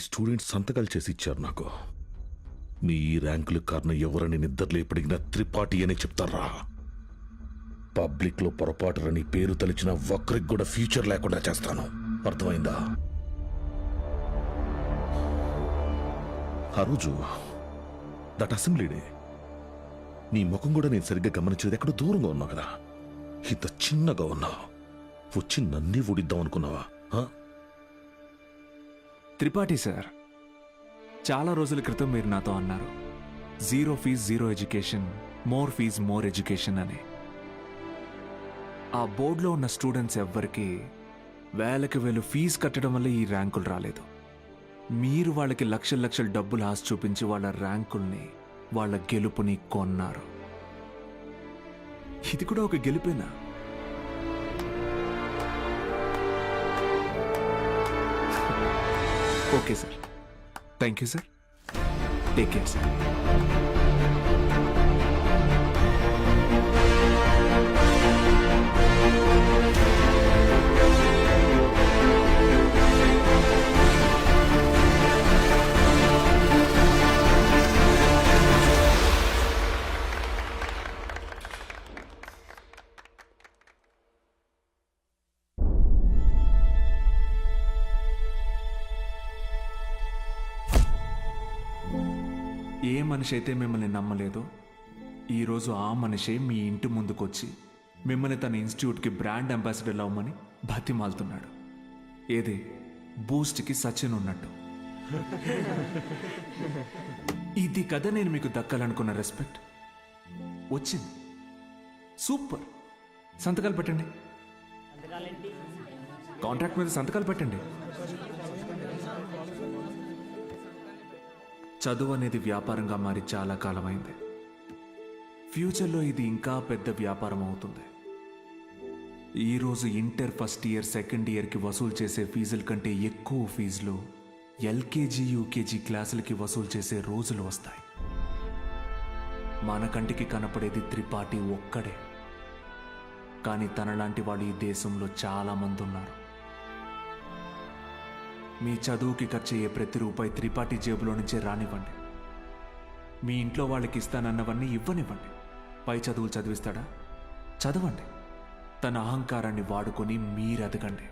Students సంతకాలు చేసి ఇచ్చారు నాకు. మీ ఈ ర్యాంకులకు కారణం ఎవరని నిద్రలేపడిగిన త్రిపాఠి అనే చెప్తారా? పబ్లిక్లో పొరపాటురని పేరు తలిచిన ఒక్కరికి కూడా ఫ్యూచర్ లేకుండా చేస్తాను. అర్థమైందా? ఆ రోజు దట్ అసెంబ్లీ డే. నీ ముఖం కూడా నేను సరిగ్గా గమనించేది ఎక్కడ దూరంగా ఉన్నావు కదా. ఇంత చిన్నగా ఉన్నావు. వచ్చి నన్నే ఊడిద్దాం అనుకున్నావా? త్రిపాఠి సార్ చాలా రోజుల క్రితం మీరు నాతో అన్నారు zero fees zero education more fees more education అని. ఆ బోర్డులో ఉన్న స్టూడెంట్స్ ఎవ్వరికి వేలకు వేలు ఫీజు కట్టడం వల్ల ఈ ర్యాంకులు రాలేదు. మీరు వాళ్ళకి లక్షల లక్షల డబ్బులు ఆశ చూపించి వాళ్ళ ర్యాంకుల్ని వాళ్ళ గెలుపుని కొన్నారు. ఇది కూడా ఒక గెలుపేనా? Okay, sir. Thank you, sir. Take care, sir. ఏ మనిషి అయితే మిమ్మల్ని నమ్మలేదో ఈరోజు ఆ మనిషే మీ ఇంటి ముందుకొచ్చి మిమ్మల్ని తన ఇన్స్టిట్యూట్కి బ్రాండ్ అంబాసిడర్ అవ్వమని బతిమాలుతున్నాడు. ఏదే? బూస్ట్కి సచిన్ ఉన్నట్టు. ఇది కదా నేను మీకు దక్కాలనుకున్న రెస్పెక్ట్ వచ్చింది. సూపర్. సంతకాలు పెట్టండి. కాంట్రాక్ట్ మీద సంతకాలు పెట్టండి. చదువు అనేది వ్యాపారంగా మారి చాలా కాలమైంది. ఫ్యూచర్లో ఇది ఇంకా పెద్ద వ్యాపారం అవుతుంది. ఈరోజు ఇంటర్ ఫస్ట్ ఇయర్ సెకండ్ ఇయర్కి వసూలు చేసే ఫీజుల కంటే ఎక్కువ ఫీజులు ఎల్కేజీ యూకేజీ క్లాసులకి వసూలు చేసే రోజులు వస్తాయి. మన కంటికి కనపడేది త్రిపాఠి ఒక్కడే. కానీ తనలాంటి వాళ్ళు ఈ దేశంలో చాలా మంది ఉన్నారు. మీ చదువుకి ఖర్చు అయ్యే ప్రతి రూపాయి త్రిపాఠి జేబులో నుంచే రానివ్వండి. మీ ఇంట్లో వాళ్ళకి ఇస్తానన్నవన్నీ ఇవ్వనివ్వండి. పై చదువులు చదివిస్తాడా? చదవండి. తన అహంకారాన్ని వాడుకొని మీరు ఎదగండి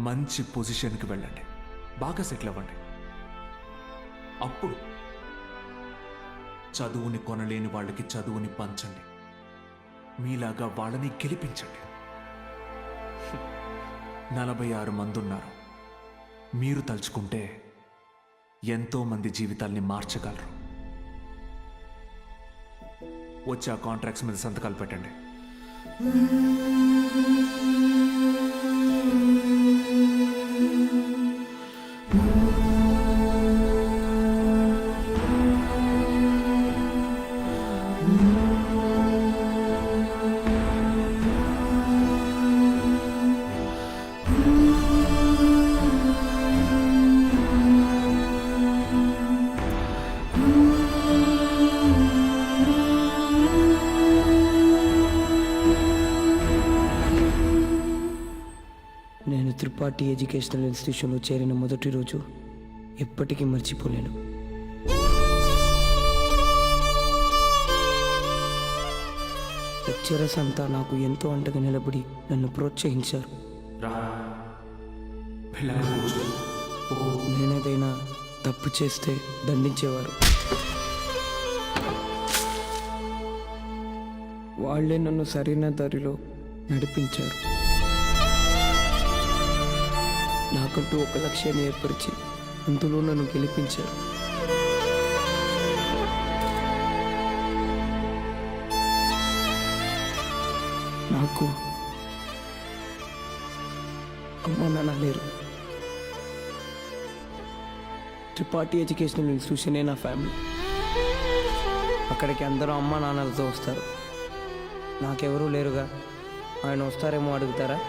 మంచి పొజిషన్కి వెళ్ళండి. బాగా సెటిల్ అవ్వండి. అప్పుడు చదువుని కొనలేని వాళ్ళకి చదువుని పంచండి. మీలాగా వాళ్ళని గెలిపించండి. నలభై ఆరు మంది ఉన్నారు మీరు తలుచుకుంటే ఎంతోమంది జీవితాల్ని మార్చగలరు. వచ్చి ఆ కాంట్రాక్ట్స్ మీద సంతకాలు పెట్టండి. నేను ఎడ్యుకేషనల్ ఇన్స్టిట్యూషన్లో చేరిన మొదటి రోజు ఎప్పటికీ మర్చిపోలేను. లెక్చరర్స్ అంతా నాకు ఎంతో అంటగా నిలబడి నన్ను ప్రోత్సహించారు. నేనేదైనా తప్పు చేస్తే దండించేవారు. వాళ్ళే నన్ను సరైన దారిలో నడిపించారు. నాకంటూ ఒక లక్ష్యాన్ని ఏర్పరిచి అందులో నన్ను గెలిపించారు. నాకు అమ్మ నాన్న లేరు. త్రిపాఠి ఎడ్యుకేషనల్ ఇన్స్టిట్యూషనే నా ఫ్యామిలీ. అక్కడికి అందరూ అమ్మ నాన్నలతో వస్తారు. నాకెవరూ లేరుగా. ఆయన వస్తారేమో అడుగుతారా?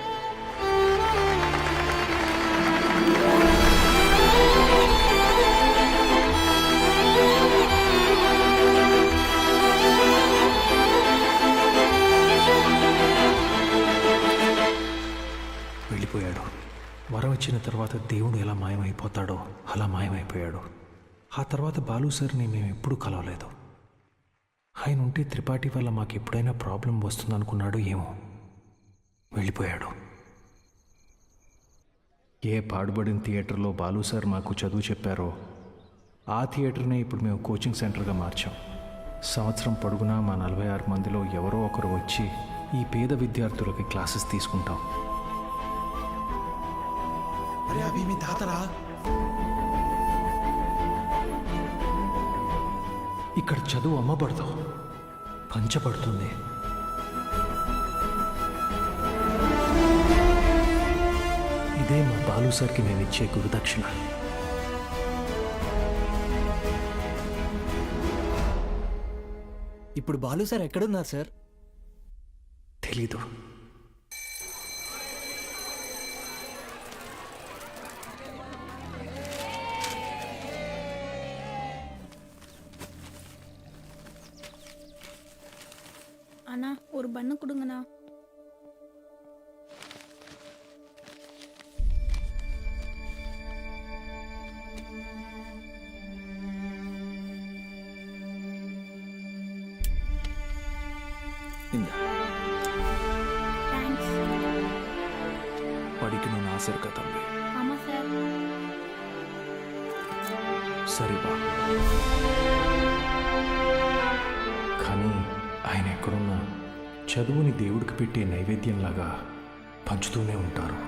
వెళ్ళిపోయాడు. వరం ఇచ్చిన తర్వాత తర్వాత దేవుడు ఎలా మాయమైపోతాడో అలా మాయమైపోయాడు. ఆ తర్వాత బాలు సార్ని మేము ఎప్పుడూ కలవలేదు. ఆయన ఉంటే త్రిపాఠి వల్ల మాకు ఎప్పుడైనా ప్రాబ్లం వస్తుందనుకున్నాడు ఏమో. వెళ్ళిపోయాడు. ఏ పాడుబడిన థియేటర్లో బాలు సార్ మాకు చదువు చెప్పారో ఆ థియేటర్నే ఇప్పుడు మేము కోచింగ్ సెంటర్గా మార్చాం. సంవత్సరం పొడుగునా మా నలభై ఆరు మందిలో ఎవరో ఒకరు వచ్చి ఈ పేద విద్యార్థులకి క్లాసెస్ తీసుకుంటాం. అరే అభి మీ తాతరా? ఇక్కడ చదువు అమ్మబడదు. పంచబడుతుంది. బాలు సార్కి మేము ఇచ్చే గురుదక్షిణ ఇప్పుడు బాలు సార్ ఎక్కడున్నారు సార్ తెలీదు அண்ணா ஒரு பண்ணு கொடுங்கண்ணா தேங்க்ஸ் படிக்கணும்னு ఆశ இருக்கா தம்பி ஆமாம் சார் సరిబా కానీ ఆయన ఎక్కడున్నా చదువుని దేవుడికి పెట్టే నైవేద్యంలాగా పంచుతూనే ఉంటారు